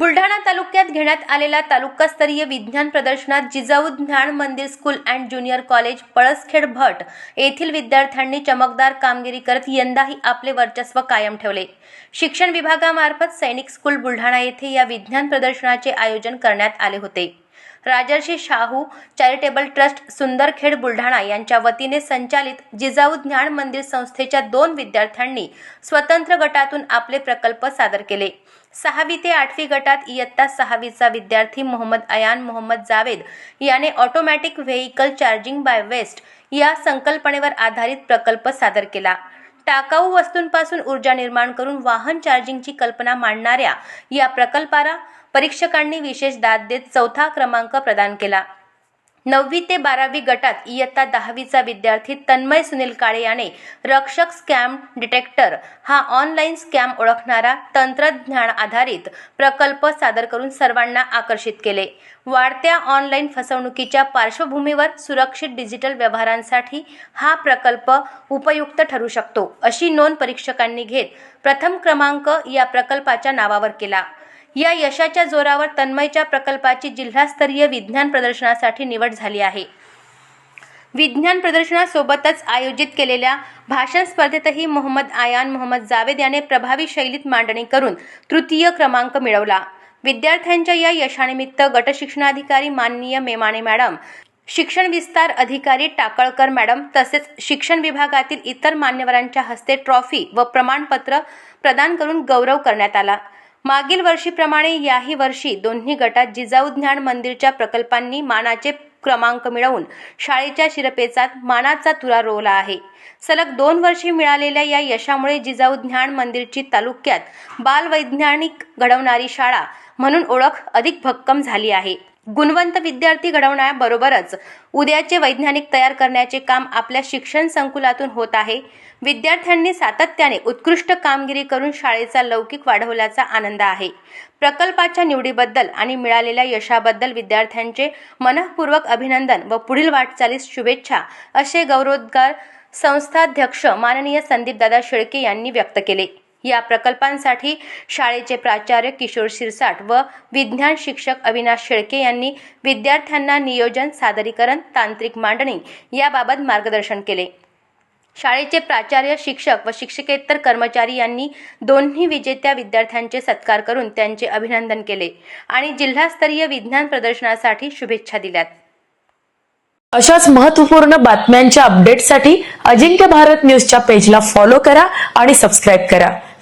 बुलढाणा तालुक्यात घेण्यात आलेल्या तालुकास्तरीय विज्ञान प्रदर्शनात Jijau Gyan Mandir school and junior college Palaskhed Bhat येथील विद्यार्थ्यांनी चमकदार कामगिरी करत यंदाही आपले वर्चस्व कायम ठेवले. शिक्षण विभागामार्फत सैनिक स्कूल बुलढाणा येथे या विज्ञान प्रदर्शनाचे आयोजन करण्यात आले होते. राजर्षी शाहू चॅरिटेबल ट्रस्ट सुंदरखेड बुलढाणा यांच्या वतीने संचालित जिजाऊ ज्ञान मंदिर संस्थेच्या दोन विद्यार्थ्यांनी स्वतंत्र गटातून आपले प्रकल्प सादर केले. सहावी ते आठवी गटात इयत्ता सहावीचा विद्यार्थी मोहम्मद अयान मोहम्मद जावेद याने automatic vehicle charging by waste या संकल्पनेवर आधारित प्रकल्प सादर केला. टाकाऊ वस्तूंपासून ऊर्जा निर्माण करून वाहन चार्जिंगची कल्पना मांडणाऱ्या या प्रकल्पाला परीक्षकांनी विशेष दाद देत चौथा क्रमांक प्रदान केला. नववी ते बारावी गटात इयत्ता दहावीचा विद्यार्थी तन्मय सुनील काळे याने रक्षक स्कॅम डिटेक्टर हा ऑनलाईन स्कॅम ओळखणारा तंत्रज्ञान आधारित प्रकल्प सादर करून सर्वांना आकर्षित केले. वाढत्या ऑनलाईन फसवणुकीच्या पार्श्वभूमीवर सुरक्षित डिजिटल व्यवहारांसाठी हा प्रकल्प उपयुक्त ठरू शकतो अशी नोंद परीक्षकांनी घेत प्रथम क्रमांक या प्रकल्पाच्या नावावर केला. या यशाच्या जोरावर तन्मयच्या प्रकल्पाची जिल्हास्तरीय विज्ञान प्रदर्शनासाठी निवड झाली आहे. विज्ञान प्रदर्शनासोबतच आयोजित केलेल्या भाषण स्पर्धेतही मोहम्मद आयान मोहम्मद जावेद याने प्रभावी शैलीत मांडणी करून तृतीय क्रमांक मिळवला. विद्यार्थ्यांच्या या यशानिमित्त गटशिक्षणाधिकारी माननीय मेमाणे मॅडम शिक्षण विस्तार अधिकारी टाकळकर मॅडम तसेच शिक्षण विभागातील इतर मान्यवरांच्या हस्ते ट्रॉफी व प्रमाणपत्र प्रदान करून गौरव करण्यात आला. मागील वर्षीप्रमाणे याही वर्षी दोन्ही गटात जिजाऊ ज्ञान मंदिरच्या प्रकल्पांनी मानाचे क्रमांक मिळवून शाळेच्या शिरपेचात मानाचा तुरा रोवला आहे. सलग दोन वर्षे मिळालेल्या या यशामुळे जिजाऊ ज्ञान मंदिरची तालुक्यात बालवैज्ञानिक घडवणारी शाळा म्हणून ओळख अधिक भक्कम झाली आहे. गुणवंत विद्यार्थी घडवण्याबरोबरच उद्याचे वैज्ञानिक तयार करण्याचे काम आपल्या शिक्षण संकुलातून होत आहे. विद्यार्थ्यांनी सातत्याने उत्कृष्ट कामगिरी करून शाळेचा लौकिक वाढवल्याचा आनंद आहे. प्रकल्पाच्या निवडीबद्दल आणि मिळालेल्या यशाबद्दल विद्यार्थ्यांचे मनःपूर्वक अभिनंदन व पुढील वाटचालीस शुभेच्छा असे गौरवोद्गार संस्थाध्यक्ष माननीय संदीपदादा शेळके यांनी व्यक्त केले. या प्रकल्पांसाठी शाळेचे प्राचार्य किशोर शिरसाट व विज्ञान शिक्षक अविनाश शेळके यांनी विद्यार्थ्यांना नियोजन सादरीकरण तांत्रिक मांडणी याबाबत मार्गदर्शन केले. शाळेचे प्राचार्य शिक्षक व शिक्षकेतर कर्मचारी यांनी दोन्ही विजेत्या विद्यार्थ्यांचे सत्कार करून त्यांचे अभिनंदन केले आणि जिल्हास्तरीय विज्ञान प्रदर्शनासाठी शुभेच्छा दिल्यात. अशाच महत्त्वपूर्ण बातम्यांच्या अपडेटसाठी अजिंक्य भारत न्यूजच्या पेजला फॉलो करा आणि सबस्क्राईब करा.